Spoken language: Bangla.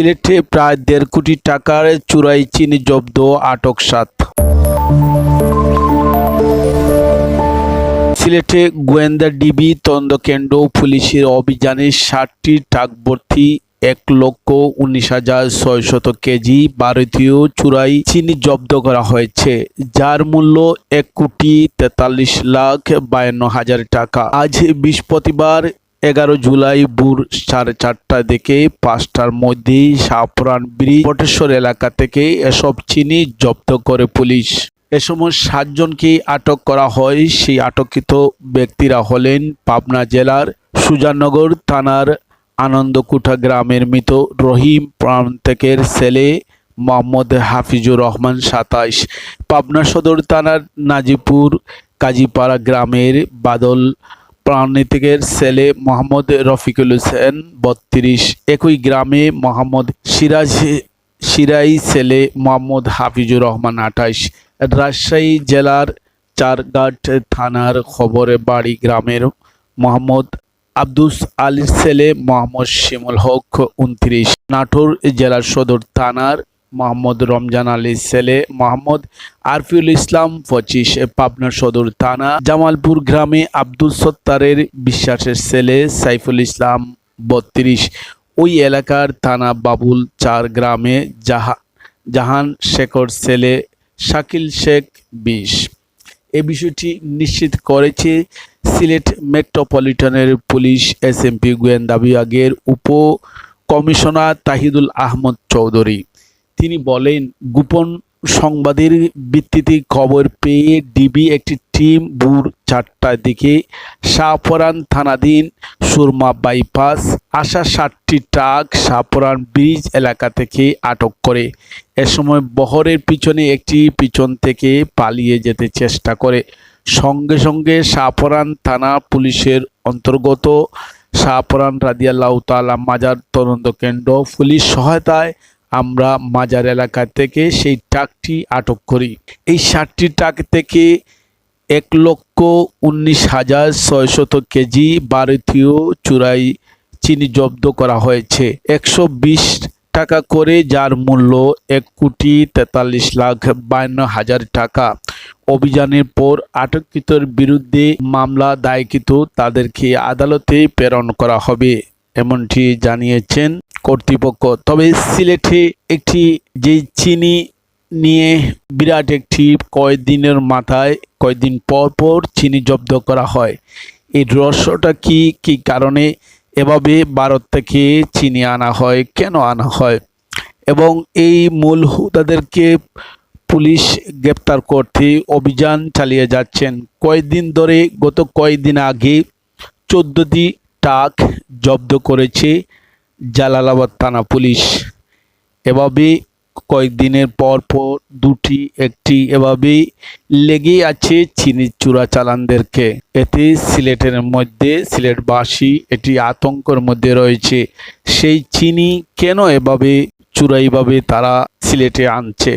সিলেটে প্রায় দেড় কোটি টাকার চুরাই চিনি জব্দ আটক সাত। সিলেটে গোয়েন্দা ডিবি তদন্তকেন্দ্র পুলিশের অভিযানে ষাটটি ট্রাক ভর্তি এক লক্ষ উনিশ হাজার ছয়শত কেজি ভারতীয় চুরাই চিনি জব্দ করা হয়েছে, যার মূল্য এক কোটি তেতাল্লিশ লাখ বায়ান্ন হাজার টাকা। আজ বৃহস্পতিবার এগারো জুলাই ভোর সাড়ে চারটা দিকে পাঁচটার মধ্যে শাহপুরান ব্রিজ বটেশ্বর এলাকা থেকে এসব চিনি জব্দ করে পুলিশ। এ সময় সাতজনকে আটক করা হয়। সেই আটককৃত ব্যক্তিরা হলেন পাবনা জেলার সুজানগর থানার আনন্দকুঠা গ্রামের মৃত রহিম প্রান্তেকের ছেলে মোহাম্মদ হাফিজুর রহমান সাতাইশ। পাবনা সদর থানার নাজিপুর কাজীপাড়া গ্রামের বাদল প্রাণীতিকের ছেলে মোহাম্মদ রফিকুল হোসেন, বত্রিশ, একই গ্রামে মোহাম্মদ সিরাজ, সিরাই ছেলে মোহাম্মদ হাফিজুর রহমান আঠাইশ রাজশাহী জেলার চারঘাট থানার খবরে, বাড়ি গ্রামের মোহাম্মদ আব্দুস আলীর ছেলে মোহাম্মদ শিমুল হক, উনত্রিশ। নাটোর জেলার সদর থানার মোহাম্মদ রমজান আলীর ছেলে মোহাম্মদ আরফিউল ইসলাম পঁচিশ, পাবনা সদর থানা, জামালপুর গ্রামে আব্দুল সত্তারের বিশ্বাসের ছেলে সাইফুল ইসলাম বত্রিশ। ওই এলাকার থানা বাবুল চার গ্রামে জাহা জাহান শেখর ছেলে শাকিল শেখ বিশ। এ বিষয়টি নিশ্চিত করেছে সিলেট মেট্রোপলিটনের পুলিশ এসএমপি গোয়েন্দা বিভাগের উপ কমিশনার তাহিদুল আহমদ চৌধুরী। তিনি বলেন, গোপন সংবাদের ভিত্তিতে খবর পেয়ে ডিবি একটি টিম ভোর চারটার দিকে শাহপরান থানাধীন সুরমা বাইপাস আসা ষাটটি ট্রাক শাহপরান ব্রিজ এলাকা থেকে আটক করে। এ সময় বহরের পিছনে একটি পিছন থেকে পালিয়ে যেতে চেষ্টা করে। সঙ্গে সঙ্গে শাহপরান থানা পুলিশের অন্তর্গত শাহপরান রাদিয়াল্লাহ তালা মাজার তদন্ত কেন্দ্র পুলিশ সহায়তায় আমরা মাজার এলাকা থেকে সেই ট্রাকটি আটক করি। এই ষাটটি ট্রাক থেকে এক লক্ষ উনিশ হাজার ছয়শত কেজি ভারতীয় চুরাই চিনি জব্দ করা হয়েছে। একশো বিশ টাকা করে, যার মূল্য এক কোটি তেতাল্লিশ লাখ বায়ান্ন হাজার টাকা। অভিযানের পর আটককৃতর বিরুদ্ধে মামলা দায়কৃত তাদেরকে আদালতে প্রেরণ করা হবে, এমনটি জানিয়েছেন কর্তৃপক্ষ। তবে সিলেটে একটি যে চিনি নিয়ে বিরাট একটি কয়েকদিনের মাথায়, কয়েকদিন পর পর চিনি জব্দ করা হয়। এই রহস্যটা কি কি কারণে এভাবে ভারত থেকে চিনি আনা হয়, কেন আনা হয়? এবং এই মূল হুদাদেরকে পুলিশ গ্রেপ্তার করতে অভিযান চালিয়ে যাচ্ছেন। কয়েকদিন ধরে গত কয়েকদিন আগে চোদ্দটি ট্রাক জব্দ করেছে জালালাবাদ থানা পুলিশ। এভাবে কয়েকদিনের পর পর দুটি, একটি এভাবেই লেগেই আছে চিনির চূড়া চালানদেরকে। এতে সিলেটের মধ্যে, সিলেটবাসী এটি আতঙ্কের মধ্যে রয়েছে। সেই চিনি কেন এভাবে চূড়াইভাবে তারা সিলেটে আনছে?